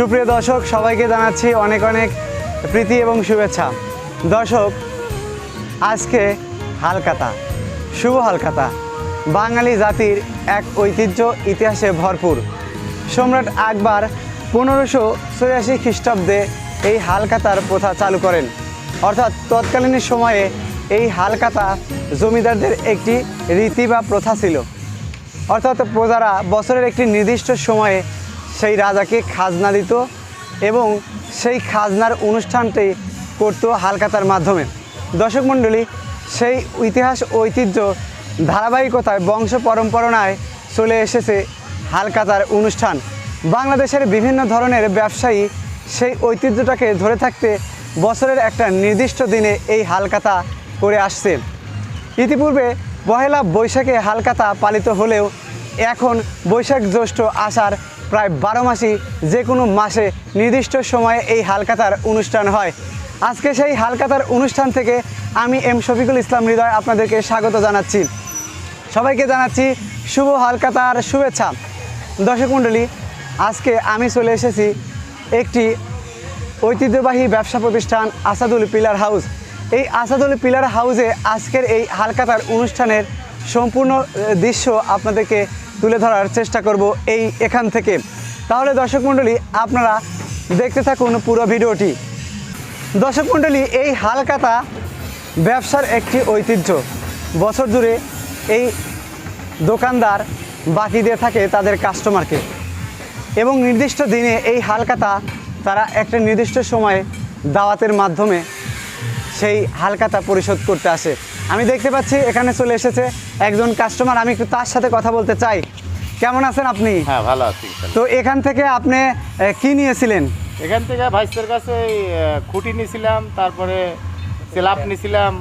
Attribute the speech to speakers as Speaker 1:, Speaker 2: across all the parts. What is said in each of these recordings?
Speaker 1: সুপ্রিয় দর্শক, সবাইকে জানাচ্ছি অনেক অনেক প্রীতি এবং শুভেচ্ছা। দর্শক, আজকে হালকাতা, শুভ হালকাতা। বাঙালি জাতির এক ঐতিহ্য ইতিহাসে ভরপুর। সম্রাট আকবর পনেরোশো চুরাশি খ্রিস্টাব্দে এই হালকাতার প্রথা চালু করেন। অর্থাৎ তৎকালীন সময়ে এই হালকাতা জমিদারদের একটি রীতি বা প্রথা ছিল। অর্থাৎ প্রজারা বছরের একটি নির্দিষ্ট সময়ে সেই রাজাকে খাজনা দিত এবং সেই খাজনার অনুষ্ঠানটি করত হালকাতার মাধ্যমে। দর্শক মণ্ডলী, সেই ইতিহাস, ঐতিহ্য ধারাবাহিকতায় বংশ পরম্পরায় চলে এসেছে হালকাতার অনুষ্ঠান। বাংলাদেশের বিভিন্ন ধরনের ব্যবসায়ী সেই ঐতিহ্যটাকে ধরে থাকতে বছরের একটা নির্দিষ্ট দিনে এই হালকাতা করে আসছে। ইতিপূর্বে পহেলা বৈশাখে হালকাতা পালিত হলেও এখন বৈশাখ জ্যৈষ্ঠ আষাঢ় প্রায় বারো মাসই যে কোনো মাসে নির্দিষ্ট সময়ে এই হালকাতার অনুষ্ঠান হয়। আজকে সেই হালকাতার অনুষ্ঠান থেকে আমি এম শফিকুল ইসলাম হৃদয় আপনাদেরকে স্বাগত জানাচ্ছি। সবাইকে জানাচ্ছি শুভ হালকাতার শুভেচ্ছা। দর্শক মণ্ডলী, আজকে আমি চলে এসেছি একটি ঐতিহ্যবাহী ব্যবসা প্রতিষ্ঠান আসাদুল পিলার হাউস। এই আসাদুল পিলার হাউসে আজকের এই হালকাতার অনুষ্ঠানের সম্পূর্ণ দৃশ্য আপনাদেরকে তুলে ধরার চেষ্টা করব এই এখান থেকে। তাহলে দর্শক মণ্ডলী, আপনারা দেখতে থাকুন পুরো ভিডিওটি। দর্শক মণ্ডলী, এই হালকাতা ব্যবসার একটি ঐতিহ্য। বছর জুড়ে এই দোকানদার বাকি দিয়ে থাকে তাদের কাস্টমারকে। এবং নির্দিষ্ট দিনে এই হালকাতা তারা একটা নির্দিষ্ট সময়ে দাওয়াতের মাধ্যমে সেই হালকাতা পরিশোধ করতে আসে। আমি দেখতে পাচ্ছি এখানে চলে এসেছে একজন কাস্টমার আমি একটু তার সাথে কথা বলতে চাই। কেমন আছেন আপনি?
Speaker 2: হ্যাঁ ভালো আছি।
Speaker 1: তো এখান থেকে আপনি কি নিয়েছিলেন?
Speaker 2: এখান থেকে ভাইসের কাছে খুঁটি নিয়েছিলাম তারপরে সেলাপ নিয়েছিলাম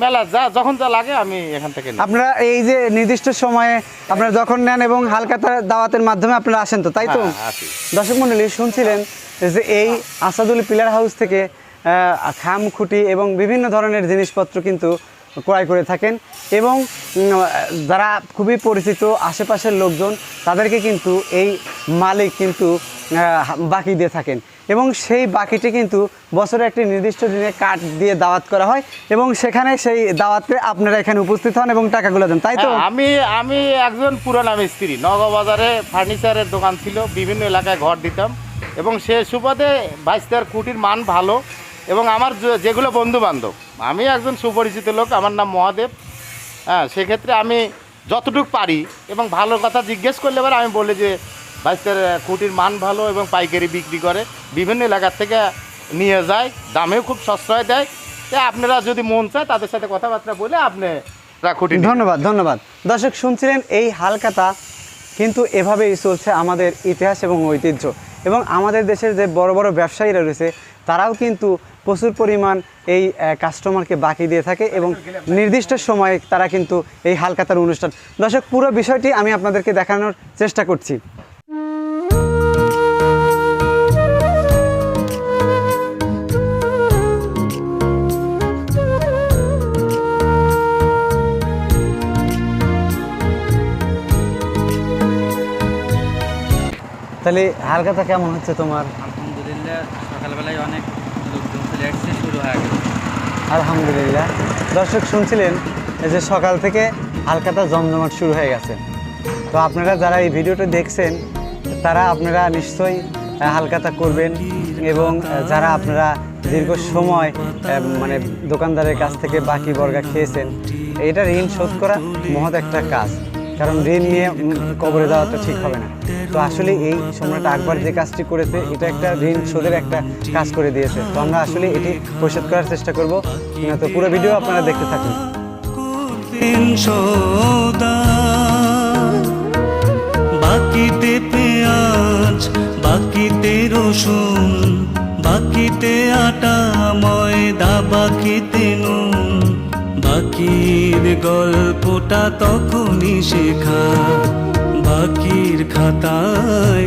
Speaker 2: মেলা যা যখন যা লাগে আমি এখান থেকে
Speaker 1: আপনারা এই যে নির্দিষ্ট সময়ে আপনারা যখন নেন এবং হালকাতা দাওয়াতের মাধ্যমে আপনারা আসেন তো তাই তো?
Speaker 2: হ্যাঁ,
Speaker 1: দর্শক মণ্ডলী শুনছিলেন যে এই আসাদুল পিলার হাউস থেকে খাম খুঁটি এবং বিভিন্ন ধরনের জিনিসপত্র কিন্তু ক্রয় করে থাকেন এবং যারা খুবই পরিচিত আশেপাশের লোকজন তাদেরকে কিন্তু এই মালিক কিন্তু বাকি দিয়ে থাকেন। এবং সেই বাকিটি কিন্তু বছরে একটি নির্দিষ্ট দিনে কাঠ দিয়ে দাওয়াত করা হয় এবং সেখানে সেই দাওয়াতে আপনারা এখানে উপস্থিত হন এবং টাকাগুলো দেন। তাই তো?
Speaker 2: হ্যাঁ, আমি আমি একজন পুরান মিস্ত্রি নগবাজারে ফার্নিচারের দোকান ছিল বিভিন্ন এলাকায় ঘর দিতাম। এবং সে সুবাদে ভাইস্তার খুঁটির মান ভালো। এবং আমার যেগুলো বন্ধু বান্ধব আমি একজন সুপরিচিত লোক, আমার নাম মহাদেব। হ্যাঁ সেক্ষেত্রে আমি যতটুকু পারি এবং ভালো কথা জিজ্ঞেস করলে এবার আমি বলি যে ভাইস্তার খুঁটির মান ভালো এবং পাইকারি বিক্রি করে বিভিন্ন এলাকার থেকে নিয়ে যায়, দামেও খুব সস্তায় দেয়। তাই আপনারা যদি মন চায় তাদের সাথে কথাবার্তা বলে আপনি খুঁটি
Speaker 1: ধন্যবাদ ধন্যবাদ। দর্শক, শুনছিলেন এই হালকাতা কিন্তু এভাবেই চলছে আমাদের ইতিহাস এবং ঐতিহ্য। এবং আমাদের দেশের যে বড় বড় ব্যবসায়ীরা রয়েছে, তারাও কিন্তু প্রচুর পরিমাণ এই কাস্টমারকে বাকি দিয়ে থাকে এবং নির্দিষ্ট সময়ে তারা কিন্তু এই হালকাতার অনুষ্ঠান। দর্শক, পুরো বিষয়টি আমি আপনাদেরকে দেখানোর চেষ্টা করছি। তাহলে হালকাতা কেমন হচ্ছে তোমার?
Speaker 3: আলহামদুলিল্লাহ, সকালবেলায় অনেক
Speaker 1: আলহামদুলিল্লাহ। দর্শক শুনছিলেন যে সকাল থেকে হালকাতা জমজমাট শুরু হয়ে গেছে। তো আপনারা যারা এই ভিডিওটা দেখছেন, তারা আপনারা নিশ্চয়ই হালকাতা করবেন এবং যারা আপনারা দীর্ঘ সময় মানে দোকানদারের কাছ থেকে বাকি বর্গা খেয়েছেন এটা ঋণ শোধ করা মহৎ একটা কাজ। কারণ ঋণ নিয়ে কবরে তো ঠিক হবে না। তো আসলে এই সম্রাট আকবর যে কাজটি করেছে, এটা একটা ঋণ শোধের একটা কাজ করে দিয়েছে। তো আমরা আসলে এটি পরিশোধ করার চেষ্টা করব। তো পুরো ভিডিও আপনারা দেখতে থাকুন।
Speaker 4: পেঁয়াজ রসুন, বাকিতে আটা, ময়দা, বাকিতে নুন। বাকির গল্পটা তখনই শেখা। বাকির খাতায়